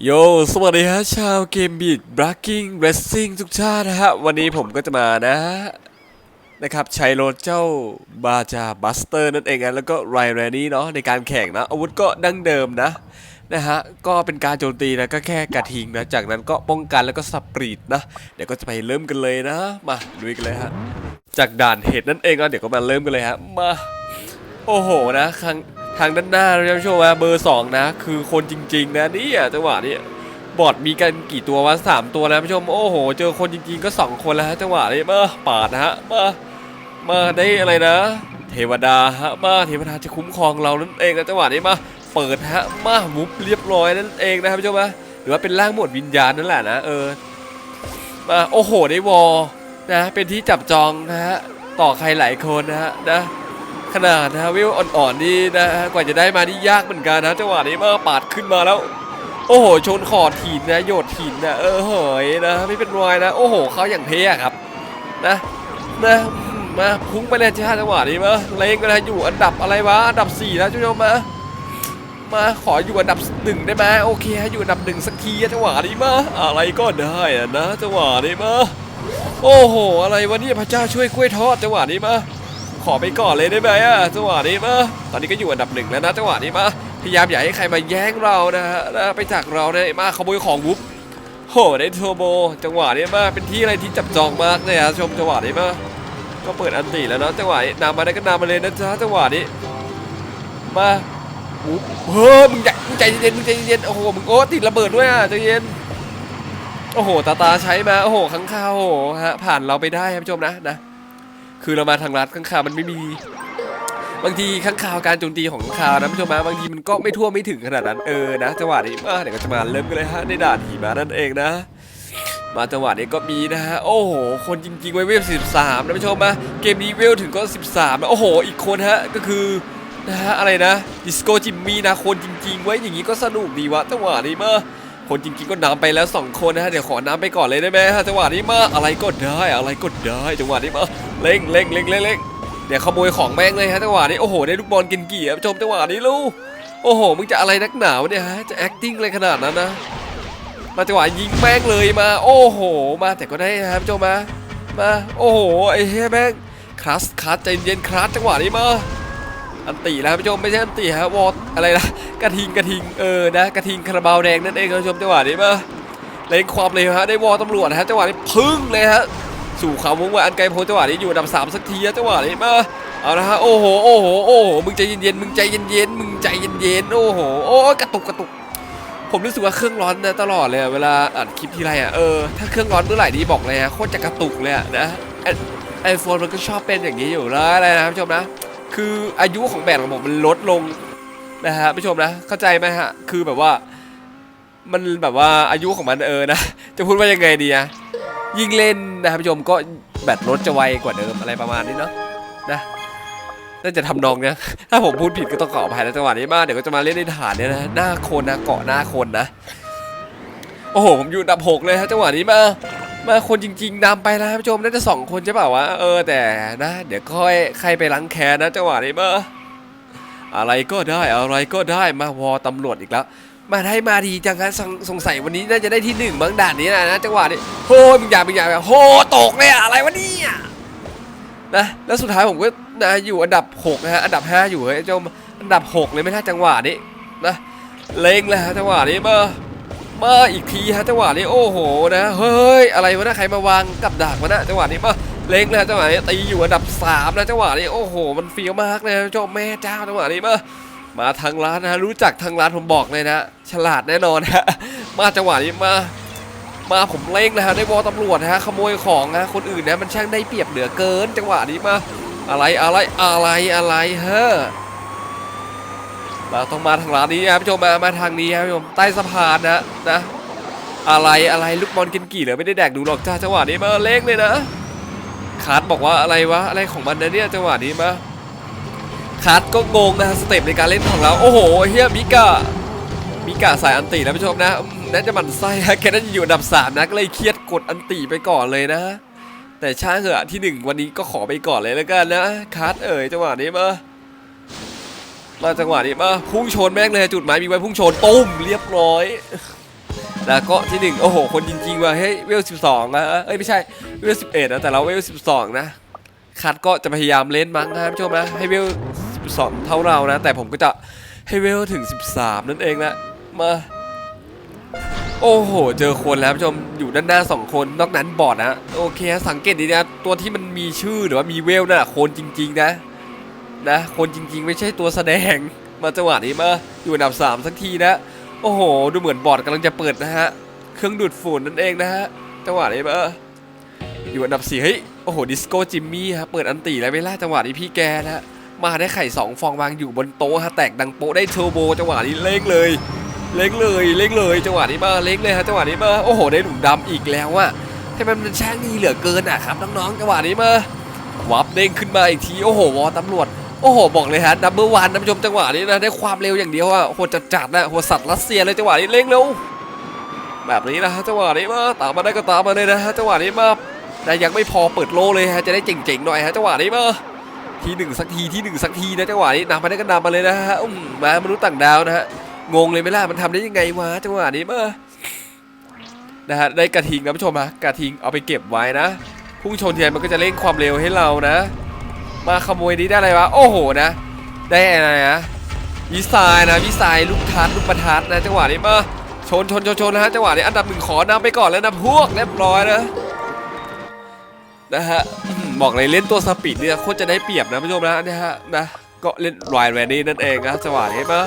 โย สวัสดีฮะชาวเกมบีดบรักกิ้งเรสซิ่งทุกชาตินะฮะ วันนี้ผมก็จะมานะ นะครับใช้รถเจ้าบาจาบัสเตอร์นั่นเองนะแล้วก็ไรแรนี่เนาะในการแข่งนะ อาวุธก็ดั้งเดิมนะ นะฮะ ก็เป็นการโจมตีนะ ก็แค่กระทิงนะ จากนั้นก็ป้องกันแล้วก็สับปรีดนะ เดี๋ยวก็จะไปเริ่มกันเลยนะ มาลุยกันเลยฮะ จากด่านเหตุนั่นเองนะเดี๋ยวก็มาเริ่มกันเลยฮะมาโอ้โหนะทาง ทางด้านหน้าเราจะโชว์ว่าเบอร์สองนะ คือคนจริง ๆ นะนี่จังหวะนี้บอดมีกันกี่ตัววะสามตัวนะผู้ชมโอ้โห เจอคนจริง ๆ ก็สองคนแล้วจังหวะนี้มาปาดนะฮะมามาได้อะไรนะ เทวดาฮะมาเทวดาจะคุ้มครองเรานั่นเองนะจังหวะนี้มาเปิดฮะมามุบเรียบร้อยนั่นเองนะครับผู้ชมนะหรือว่าเป็นร่างหมดวิญญาณนั่นแหละนะเออมาโอ้โหได้วอลนะเป็นที่จับจองนะฮะต่อใครหลายคนนะฮะนะ ขนาดนะวิวอ่อนๆนี่นะกว่าจะได้มานี่ยากเหมือนกันนะจังหวะนี้มาปาดขึ้นมาแล้ว โอ้โหชนขอดหินนะโยดหินนะเออเหยนะไม่เป็นรอยนะ โอ้โหเขาอย่างเท่ครับนะนะมาพุ่งไปเลยจ้าจังหวะนี้มาเลงกันนะอยู่อันดับอะไรวะอันดับ4แล้วผู้ชมมามาขออยู่อันดับหนึ่งได้ไหมโอเคอยู่อันดับหนึ่งสักทีจังหวะนี้มาอะไรก็ได้นะจังหวะนี้มาโอ้โห อะไรวะเนี่ยพระเจ้าช่วยกล้วยทอดจังหวะนี้มา ขอไปก่อนเลยได้ไหมอะจังหวะนี้มาตอนนี้ก็อยู่อันดับหนึ่งแล้วนะจังหวะนี้มาพยายามอย่าให้ใครมาแย่งเรานะฮะไปจากเราเนี่ยมาขโมยของวุบโหได้เทอร์โบจังหวะนี้มาเป็นที่อะไรที่จับจองมากเลยฮะชมจังหวะนี้มาก็เปิดอันตีแล้วเนาะจังหวะนี้นำมาได้ก็นำมาเลยนะจ๊ะจังหวะนี้ มาวุบเฮ้ยมึงใจมึงใจเย็นมึงใจเย็นโอ้โหมึงโอ้ติดระเบิดด้วยอะใจเย็นโอ้โหตาตาใช้มาโอ้โหข้างข้าวโอ้โหฮะผ่านเราไปได้ครับผู้ชมนะนะ คือเรามาทางรัฐข้างคาวมันไม่มี บางทีข้างคาวการโจมตีของข้างคาวนะผู้ชมนะบางทีมันก็ไม่ทั่วไม่ถึงขนาดนั้นเออนะจังหวะนี้มาเดี๋ยวก็จะมาเริ่มกันเลยฮะในด่านหิมะนั่นเองนะ มาจังหวะนี้ก็มีนะฮะโอ้โหคนจริงๆไว้เวล13นะผู้ชมนะเกมนี้เวลถึงก็ 13นะโอ้โห อีกคนฮะก็คือนะฮะอะไรนะดิสโก้จิมมี่นะคนจริงๆ ไว้อย่างนี้ก็สนุกดีวะจังหวะนี้มา คนจริงๆก็นำไปแล้ว 2 คนนะฮะเดี๋ยวขอนำไปก่อนเลยได้ไหมฮะจังหวะนี้มาอะไรก็ได้อะไรก็ได้จังหวะนี้มาเร่งเร่งเร่งเร่งเร่งเดี๋ยวขโมยของแม่งเลยฮะจังหวะนี้โอ้โหได้ลูกบอลกินกี่ครับชมจังหวะนี้ลูกโอ้โหมึงจะอะไรนักหนาวเนี่ยฮะจะ acting เลยขนาดนั้นนะมาจังหวะยิงแม่งเลยมา โอ้โห มาแต่ก็ได้นะครับผู้ชมมามาโอ้โหไอ้เฮ้แม่งคลัสคลัสใจเย็นคลัสจังหวะนี้มา อันตีแล้วผู้ชมไม่ใช่อันตีฮะวอดอะไรนะกระทิงกระทิงเออนะกระทิงคาราบาวแดงนั่นเองครับผู้ชมจังหวะนี้มาเล่นความเร็วฮะได้วอลตำรวจฮะจังหวะนี้พึ่งเลยฮะสู่ความวงวาอันไกลโพจังหวะนี้อยู่ดับสามสักทีฮะจังหวะนี้มาเอาละฮะโอ้โหโอ้โหโอ้โหมึงใจเย็นๆมึงใจเย็นๆมึงใจเย็นๆโอ้โหโอ้กระตุกกระตุกผมรู้สึกว่าเครื่องร้อนนะตลอดเลยเวลาอัดคลิปทีไรอะเออถ้าเครื่องร้อนเมื่อไหร่นี่บอกเลยฮะโคตรจะกระตุกเลยนะไอโฟนมันก็ชอบเป็นอย่างนี้อยู่แล้วอะไรนะครับผู้ชมนะ คืออายุของแบตของผมมันลดลงนะฮะผู้ชมนะเข้าใจไหมฮะคือแบบว่า มันแบบว่าอายุของมันเออนะจะพูดว่ายังไงดีอะยิ่งเล่นนะครับผู้ชมก็แบตลดจะไวกว่าเดิมอะไรประมาณนี้เนาะนะน่าจะทำนองเนี้ยถ้าผมพูดผิดก็ต้องขออภัยนะจังหวะนี้มากเดี๋ยวก็จะมาเล่นในฐานเนี่ยนะหน้าคนนะเกาะหน้าคนนะ โอ้โหผมอยู่ดับหกเลยฮะจังหวะนี้มา มาคนจริงๆนำไปนะท่านผู้ชมน่าจะสองคนใช่เปล่าวะเออแต่นะ เดี๋ยวค่อยใครไปล้างแค้นนะจังหวะนี้มาอะไรก็ได้อะไรก็ได้มาวอตำรวจอีกแล้ว มาได้มาดีจังฮะสงสงสัยวันนี้น่าจะได้ที่หนึ่งบางด่านนี้นะนะจังหวะนี้โอ้ยมึงอย่ามึงอย่าโหตกเลยอะอะไรวะเนี่ยนะแล้วสุดท้ายผมก็นะอยู่อันดับหกนะฮะอันดับห้าอยู่เฮ้ยเจ้าอันดับหกเลยไม่ท่าจังหวะนี้นะเล็งเลยฮะจังหวะนี้มา มาอีกทีฮะจังหวะนี้โอ้โหนะเฮ้ยอะไรวะนะใครมาวางกับดักวะนะจังหวะนี้มาเล็งเลยฮะจังหวะนี้ตีอยู่อันดับสามนะจังหวะนี้โอ้โห มันเฟี้ยวมากเลยนะเจ้าแม่เจ้าจังหวะนี้มามาทางร้านนะรู้จักทางร้านผมบอกเลยนะ ฉลาดแน่นอนฮะมาจังหวะนี้มามาผมเล็งนะฮะได้วอลตำรวจฮะขโมยของนะคนอื่นนะมันช่างได้เปรียบเหลือเกิน จังหวะนี้มาอะไรอะไรอะไรอะไรเฮ้อ เราต้องมาทางร้านนี้ครับผู้ชมมามาทางนี้ครับผู้ชมใต้สะพานนะนะ อะไรอะไรลูกบอลกินกี่เหรอไม่ได้แดกดูหรอกจ้าจังหวะนี้มาเล็กเลยนะคาร์ดบอกว่าอะไรวะอะไรของมันนะเนี่ยจังหวะนี้มาคาร์ดก็งงนะสเต็ปในการเล่นของเราโอ้โหเฮียมิกามิกาสายอันตินะผู้ชมนะน่าจะมันไส้ฮะแค่นั้นอยู่อันดับสามนะก็เลยเครียดกดอันติไปก่อนเลยนะ แต่ช่างเหอะที่หนึ่งวันนี้ก็ขอไปก่อนเลยแล้วกันนะคาร์ดเอ๋ยจังหวะนี้มา มาจังหวะนี้มาพุ่งชนแม่งเลยจุดหมายมีไว้พุ่งชนตุ้มเรียบร้อย แล้วก็ที่หนึ่งโอ้โห คนจริงๆว่ะเฮ้ยเวลสิบสองนะเอ้ยไม่ใช่เวลสิบเอ็ดนะแต่เราเวลสิบสองนะคัดก็จะพยายามเล่นมั้งนะท่านผู้ชมนะให้เวลสิบสองเท่าเรานะ แต่ผมก็จะให้เวลถึงสิบสามนั่นเองนะมาโอ้โห เจอคนแล้วท่านผู้ชมอยู่ด้านหน้าสองคนนอกนั้นบอดนะโอเคสังเกตดีนะตัวที่มันมีชื่อหรือว่ามีเวลน่ะคนจริง ๆ นะ นะ คนจริงๆ ไม่ใช่ตัวแสดง มาจังหวะนี้มาอยู่อันดับสามสักทีนะ โอ้โห ดูเหมือนบอร์ดกำลังจะเปิดนะฮะ เครื่องดูดฝุ่นนั่นเองนะฮะ จังหวะนี้มาอยู่อันดับสี่เฮ้ย โอ้โห ดิสโก้จิมมี่ฮะ เปิดอันตีแล้วเวลาจังหวะนี้พี่แกนะ มาได้ไข่สองฟองวางอยู่บนโต๊ะฮะ แตกดังโป๊ะได้เทอร์โบจังหวะนี้เล็กเลย เล็กเลย เล็กเลย จังหวะนี้มาเล็กเลยฮะ จังหวะนี้มาโอ้โห ได้หลุมดำอีกแล้วอะให้มันมันช่างดีเหลือเกินอะครับน้องๆจังหวะนี้มาวับเด้งขึ้นมาอีกที โอ้โหวอตำรวจ โอ้โห บอกเลยฮะดับเบิลวันท่านผู้ชมจังหวะนี้นะได้ความเร็วอย่างเดียวอะโหดจัดๆนะโหดสัตว์รัสเซียเลยจังหวะนี้เร่งเร็วแบบนี้นะฮะจังหวะนี้มาตามมาได้ก็ตามมาเลยนะฮะจังหวะนี้มาแต่ยังไม่พอเปิดโลเลยฮะจะได้เจ๋งๆหน่อยฮะจังหวะนี้มาทีหนึ่งสักทีที่หนึ่งสักทีนะจังหวะนี้นำมาได้ก็นำมาเลยนะฮะมมามนุษย์ต่างดาวนะฮะงงเลยไหมล่ะมันทำได้ยังไงวะจังหวะนี้มานะฮะได้กระทิงนะผู้ชมฮะกระทิงเอาไปเก็บไว้นะพุ่งชนทีไรมันก็จะเร่งความเร็วให้เรานะ มาขโมยนี้ได้อะไรวะ โอ้โหนะ ได้อะไรนะวิสายนะวิสายลูกทัดลูกประทัดนะจังหวะนี้มาชนชนชนชนนะฮะจังหวะนี้อันดับหนึ่งขอนำไปก่อนแล้วนะพวกเรียบร้อยนะนะฮะบอกเลยเล่นตัวสปีดเนี่ยโคตรจะได้เปรียบนะผู้ชมนะนะฮะนะก็เล่นรายแวนนี่นั่นเองนะจังหวะนี้มา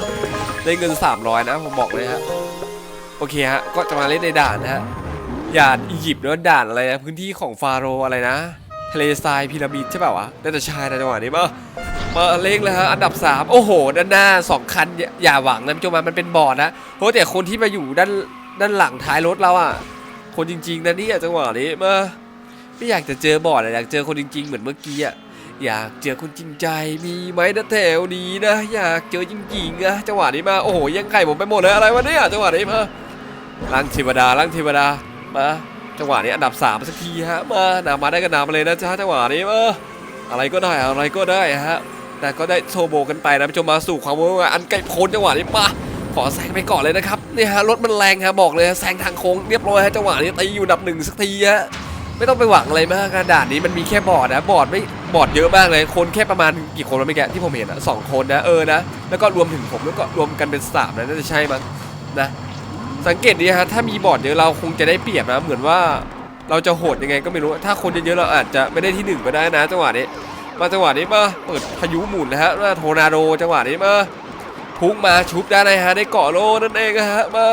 ได้เงิน 300 นะผมบอกเลยฮะโอเคฮะก็จะมาเล่นในด่านนะฮะด่าอียิปต์แล้วด่านอะไรนะพื้นที่ของฟาโรอะไรนะ ทะเลทรายพีระมิดใช่เปล่าวะน่าจะใช่นะจังหวะนี้มามาเล่งเลยฮะอันดับ 3 โอ้โห ด้านหน้า 2 คัน อย่าหวังนะพี่โจมามันเป็นบอร์ดนะเพราะแต่คนที่มาอยู่ด้านด้านหลังท้ายรถเราอะคนจริง ๆนะนี่จังหวะนี้มาไม่อยากจะเจอบอร์ดอะอยากเจอคนจริง ๆ เหมือนเมื่อกี้อะอยากเจอคนจริงใจมีไหมนะแถวนี้นะ อยากเจอจริงๆนะจังหวะนี้มาโอ้โหยังไข่ผมไปหมดเลยอะไรวะเนี่ยจังหวะนี้มาลังเทวดาลังเทวดามา จังหวะนี้อันดับสามสักทีฮะมานามาได้ก็นามาเลยนะจ๊ะจังหวะนี้มาอะไรก็ได้อะไรก็ได้ฮะแต่ก็ได้โชว์โบกันไปนะผู้ชมมาสู่ความว่าอันไกลโพ้นจังหวะนี้มาขอแซงไปก่อนเลยนะครับนี่ฮะรถมันแรงฮะบอกเลยแซงทางโค้งเรียบร้อยฮะจังหวะนี้ตีอยู่อันดับหนึ่งสักทีฮะไม่ต้องไปหวังอะไรมากกระดาษนี้มันมีแค่บอร์ดนะบอร์ดไม่บอร์ดเยอะมากเลยคนแค่ประมาณกี่คนแล้วไม่แกที่ผมเห็นอะสองคนนะเออนะแล้วก็รวมถึงผมแล้วก็รวมกันเป็นสามนะน่าจะใช่มั้งนะ สังเกตดีฮะถ้ามีบอร์ดเยอะเราคงจะได้เปรียบนะเหมือนว่าเราจะโหดยังไงก็ไม่รู้ ถ้าคนเยอะๆเราอาจจะไม่ได้ที่หนึ่งก็ได้นะจังหวะนี้มาจังหวะนี้มาเปิดพายุหมุนนะฮะมาโทนาโดจังหวะนี้มาพุ่งมาชุบได้นะฮะได้เกาะโลนั่นเองนะฮะมา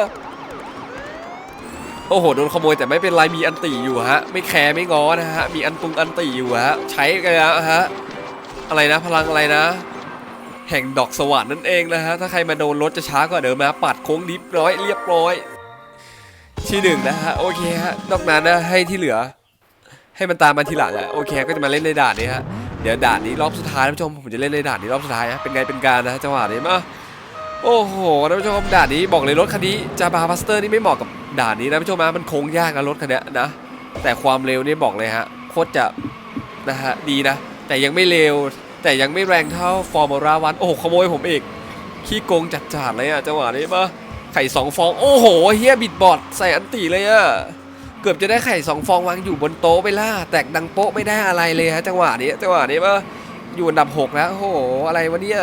โอ้โหโดนขโมยแต่ไม่เป็นไรมีอันตีอยู่ฮะไม่แคร์ไม่ง้อนะฮะมีอันตุงอันตีอยู่ฮะใช้กันแล้วฮะอะไรนะพลังอะไรนะ แห่งดอกสวรรค์นั่นเองนะฮะ ถ้าใครมาโดนรถจะช้ากว่าเดิมนะปัดโค้งดิฟร้อยเรียบร้อย ที่หนึ่งนะฮะ โอเคฮะ นอกนั้นนะให้ที่เหลือ ให้มันตามมาทีหลังอะโอเคก็จะมาเล่นในด่านนี้ฮะ เดี๋ยวด่านนี้รอบสุดท้ายท่านผู้ชมผมจะเล่นในด่านนี้รอบสุดท้ายฮะเป็นไงเป็นการนะจังหวะนี้มาโอ้โหท่านผู้ชมด่านนี้บอกเลยรถคันนี้จาบาบัสเตอร์นี่ไม่เหมาะกับด่านนี้นะท่านผู้ชมนะมันโค้งยากนะรถคันนี้นะ แต่ความเร็วนี่บอกเลยฮะโคตรจะนะฮะดีนะ แต่ยังไม่เร็ว แต่ยังไม่แรงเท่าฟอร์มูล่าวันโอ้โหขโมยผมอีกขี้โกงจัดๆเลยอะจังหวะนี้มาไข่สองฟองโอ้โหเฮียบิดบอดใส่อันตีเลยอะเกือบจะได้ไข่สองฟองวางอยู่บนโต๊ะไปล่าแตกดังโป๊ะไม่ได้อะไรเลยฮะจังหวะนี้จังหวะนี้ว่าอยู่อันดับหกแล้วโอ้โหอะไรวะเนี่ย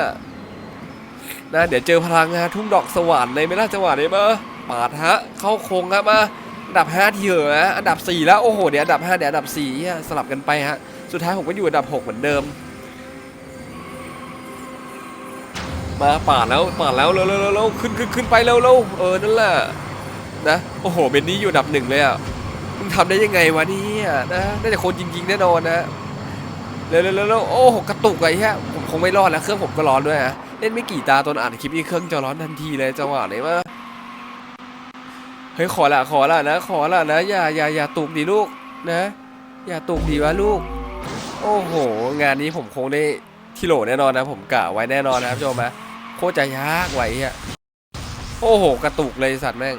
นะเดี๋ยวเจอพลังฮะทุ่งดอกสวรรค์เลยไม่ล่ะจังหวะนี้มาปาดฮะเข้าโค้งครับมาอันดับห้าที่เหลือฮะอันดับสี่แล้วโอ้โหเดี๋ยวอันดับห้าเดี๋ยวอันดับสี่สลับกันไปฮะสุดท้ายผมก็อยู่อันดับหกเหมือนเดิม มาป่าแล้วป่าแล้วเร็วเร็วเร็วเร็วขึ้นขึ้นขึ้นไปเร็วเร็วเออนั่นแหละนะโอ้โหเบนนี่อยู่ดับหนึ่งเลยอะมึงทำได้ยังไงวะเนี่ยนะน่าจะคนจริงๆแน่นอนนะเร็วๆๆๆโอ้โหกระตุกไอ้เหี้ยผมคงไม่รอดแล้วเครื่องผมก็ร้อนด้วยนะเล่นไม่กี่ตาตอนอ่านคลิปนี้เครื่องจะร้อนทันทีเลยจังหวะไหนมาเฮ้ยขอละขอละนะ ขอละนะอย่าอย่าอย่าตุกดิลูกนะ อย่าตุกดีวะลูก โอ้โห งานนี้ผมคงได้ที่โหลแน่นอนนะ ผมกะไว้แน่นอนนะครับผู้ชมนะ โคตรจะยากไหว้อะโอ้โห กระตุกเลยสัตว์แม่ง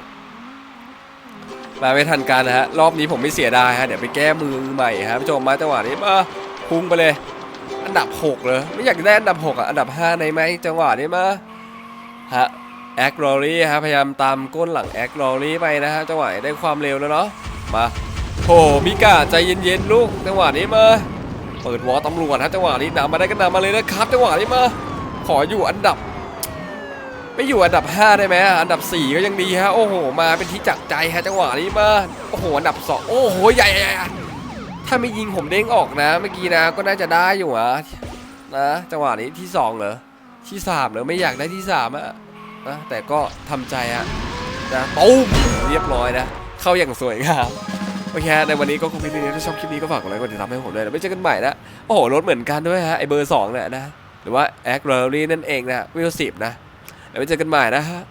มาไม่ทันการนะฮะ รอบนี้ผมไม่เสียดายฮะ เดี๋ยวไปแก้มือใหม่ครับผู้ชมมาจังหวะนี้มาพุ่งไปเลย อันดับ 6 เลย ไม่อยากได้อันดับ 6 อะ อันดับ 5 ในไหมจังหวะนี้มาฮะแอคลอรี่ฮะ พยายามตามก้นหลังแอคลอรี่ไปนะฮะ จังหวะได้ความเร็วแล้วเนาะ มาโหมิกาใจเย็นๆลูก จังหวะนี้มาเปิดวอลตำรวจฮะ จังหวะนี้นำมาได้ก็นำมาเลยนะครับ จังหวะนี้มา ขออยู่อันดับ ไม่อยู่อันดับ 5 ได้ไหมอันดับ 4 ก็ยังดีฮะโอ้โห มาเป็นที่จักใจฮะจังหวะนี้มาโอ้โหอันดับ 2 โอ้โหใหญ่ใหญ่ถ้าไม่ยิงผมเด้งออกนะ เมื่อกี้นะก็น่าจะได้อยู่อะนะจังหวะนี้ที่ 2 เหรอที่3เหรอไม่อยากได้ที่3อะนะแต่ก็ทำใจอะนะตุ้มเรียบร้อยนะ เข้าอย่างสวยงามโอเคในวันนี้ก็คงเป็นเพียงเท่านี้ถ้าชอบคลิปนี้ก็ฝากกดไลค์กดติดตามให้ผมด้วยนะไม่เจอกันใหม่นะโอ้โหรถเหมือนกันด้วยฮะไอเบอร์2เนี่ยนะหรือว่าแอคเรอรี่นั่นเองนะวิวสิบนะ แล้วไปเจอกันใหม่นะฮะ